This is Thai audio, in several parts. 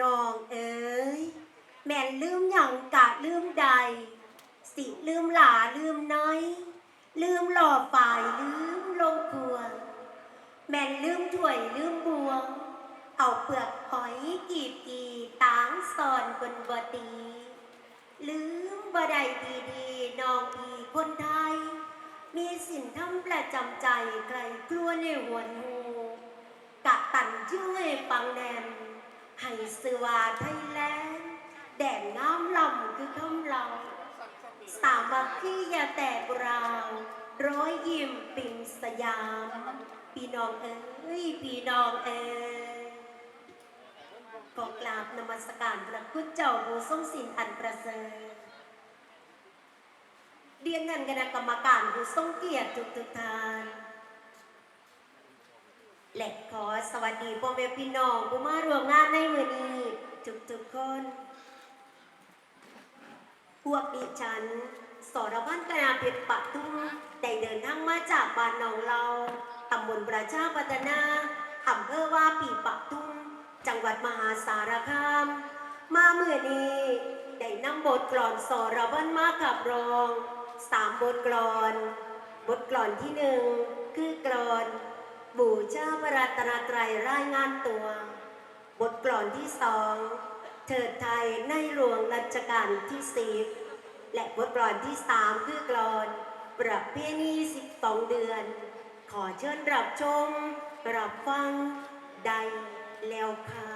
น้องเอ้ยแม่นลืมหยังกะลืมใด สิลืมหลาลืมน้อย ลืมหล่อฝ่ายลืมลงครัว แม่นลืมถ้วยลืมบวง เอาเปลือกหอยกีบกีตางซอนบนบตี ลืมบ่ได้ดีดีน้องพี่คนไทย มีสิ่งทำประจำใจใครกลัวในหัวหูกะตันช่วยปังแนม ให้สวาไทยแลนด์แดนน้ำลำคือคำเราสามัคคีอย่าแตกราวร้อยยิ้มปิ่มสยามพี่น้องเอ้ยพี่น้องเอ้ยขอกราบนมัสการพระคุณเจ้าผู้ทรงสินอันประเสริฐเรียนเงินคณะกรรมการผู้ทรงเกียรติทุกทุกท่าน และขอสวัสดีพ่อแม่พี่น้องผู้มารวมงานในมือนี้ทุกทุกๆคน พวกดิฉัน สรพันธ์กนาเพชรปะทุ่งได้เดินทางมาจากบ้านหนองเราตำบลประชาพัฒนาอำเภอว่าปีปะทุ่งจังหวัดมหาสารคาม มาเมื่อนี้ได้นำบทกลอนสรพันธ์มาขับรองสามบทกลอน บทกลอนที่หนึ่งคือกลอน บูชาพระรัตนตรัยรายงานตัว บทกลอนที่สองเถิดไทยในหลวงรัชกาลที่สิบและบทกลอนที่สามคือกลอน ประเพณีสิบสองเดือน ขอเชิญรับชม รับฟัง ได้แล้วค่ะ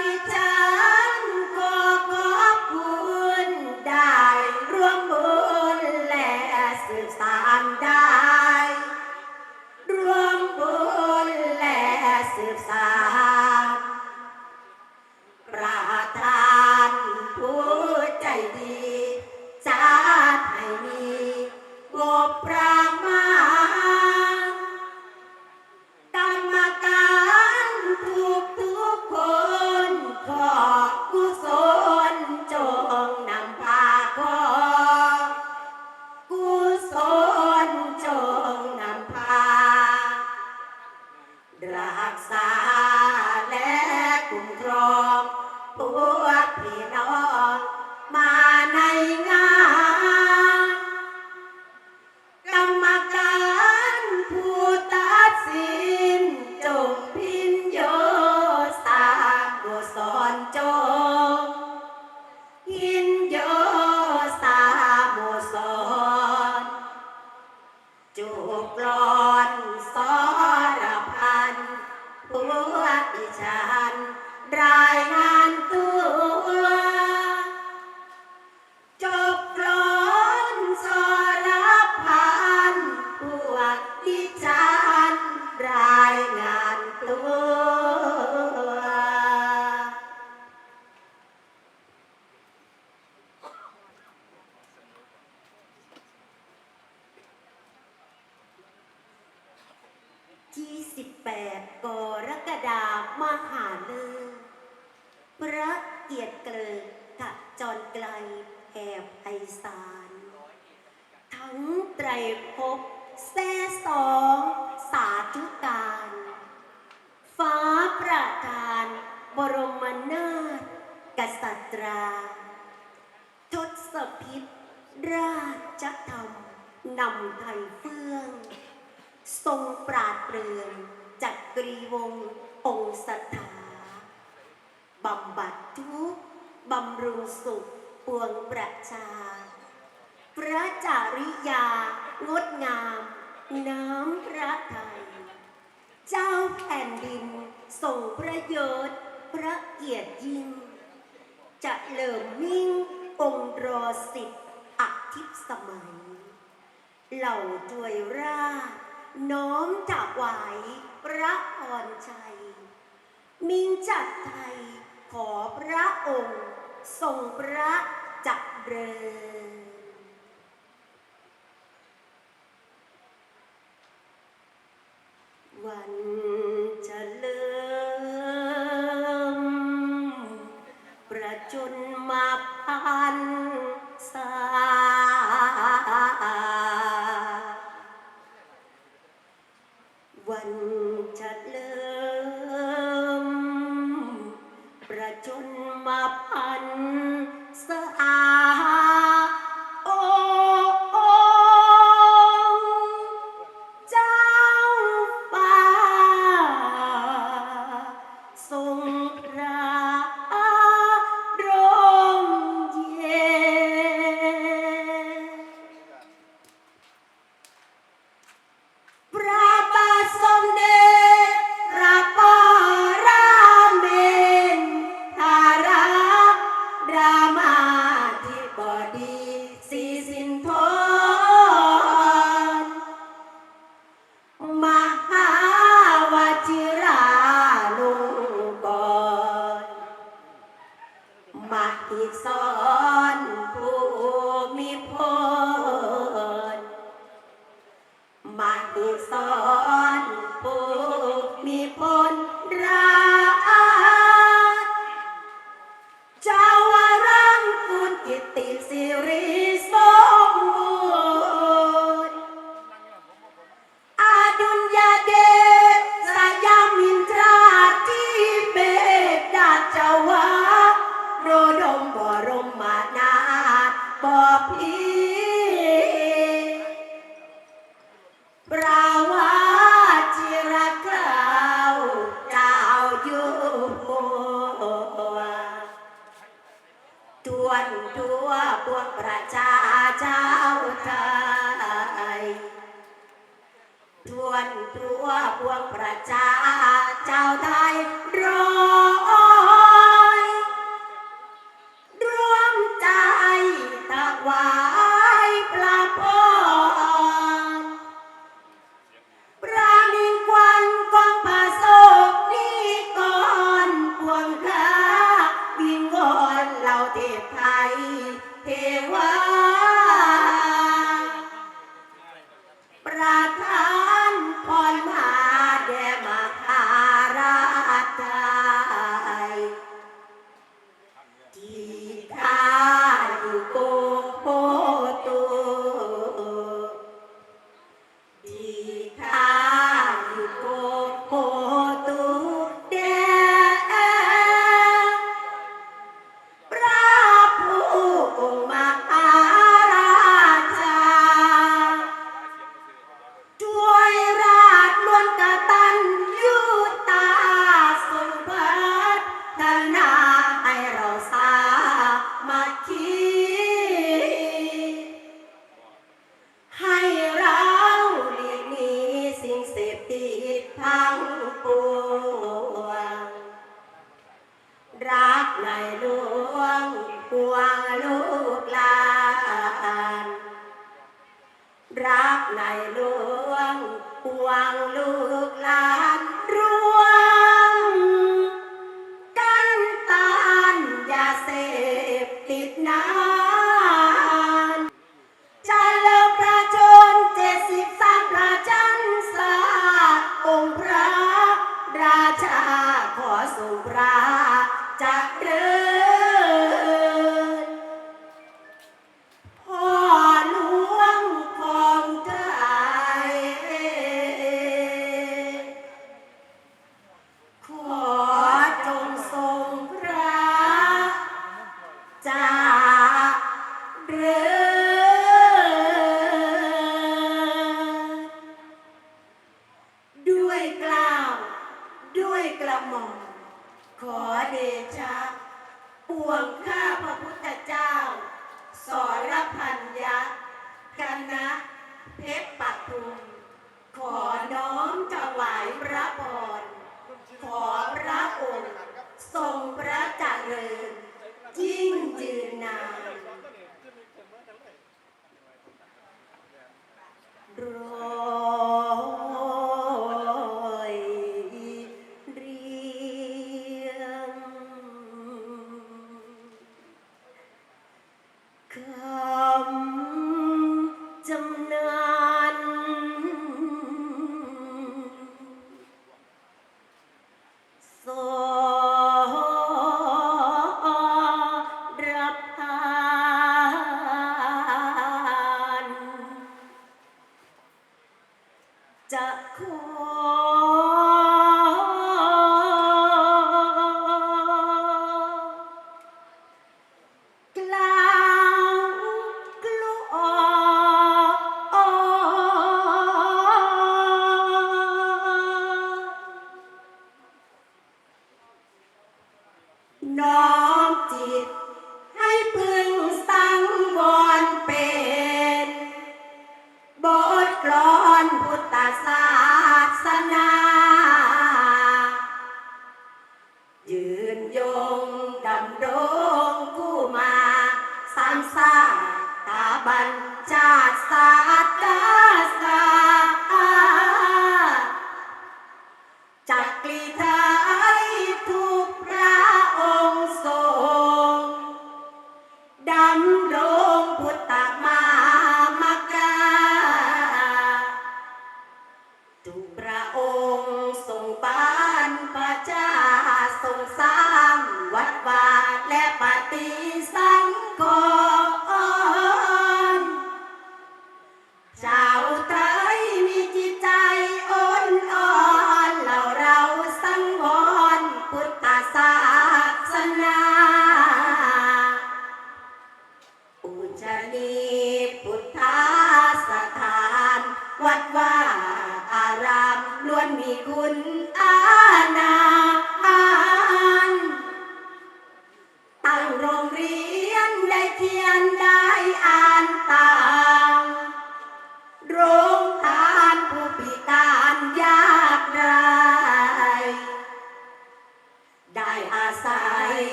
ดิฉันก็ขอบคุณได้ร่วมบุญและสืบสานได้ ร่วมบุญและสืบสาน รองพวกพี่น้อง ที่28 กรกฎาคมมหาเลิ บำบัดทุกบำรุงสุขปวงประชา พระจาริยางดงาม น้ำพระไทย เจ้าแผ่นดินทรงประโยชน์พระเกียรติยิ่ง จะเลิมมิ่งองค์รอสิทธิ์อธิสมัย เหล่าจวยราชน้อมจักไหวพระพรชัย มิ่งจัดไทย ขอพระองค์ทรงพระจักเริญวัน ไทย เทว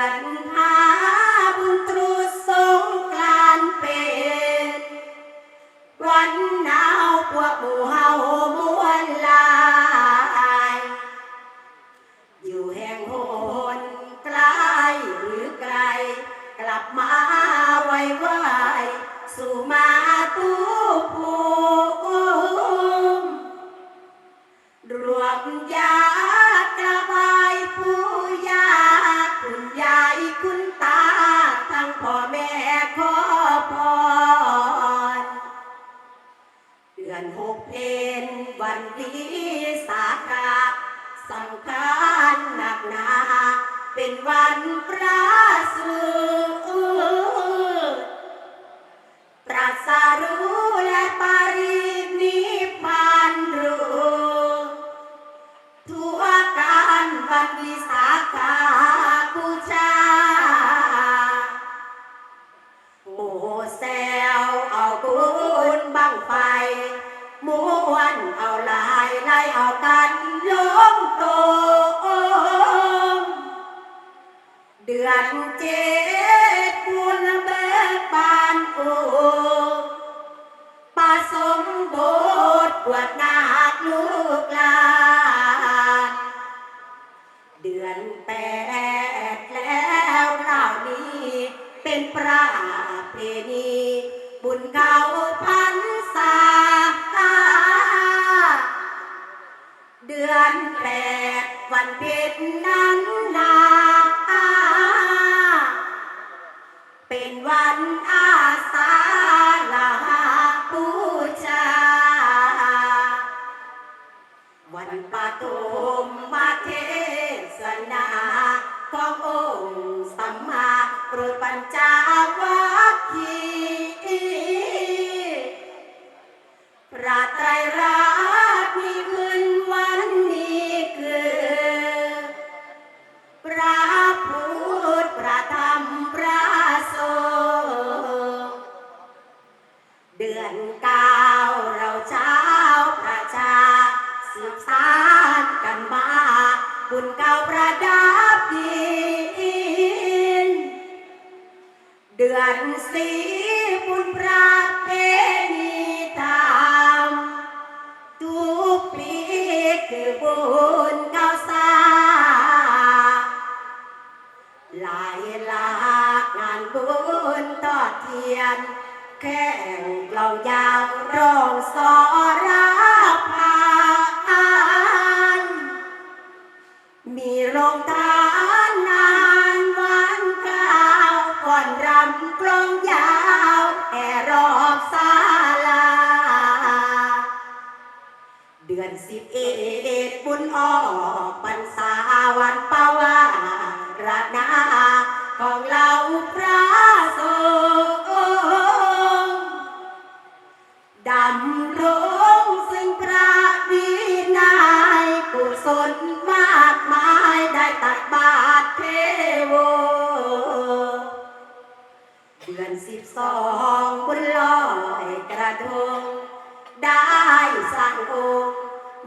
ayudarnos สังขารหนักหนา เป็นวันพระสูง ลันเจ็ดปุณเบิกบานโอปาสมโบดกวดนาดลูก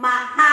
มหากาที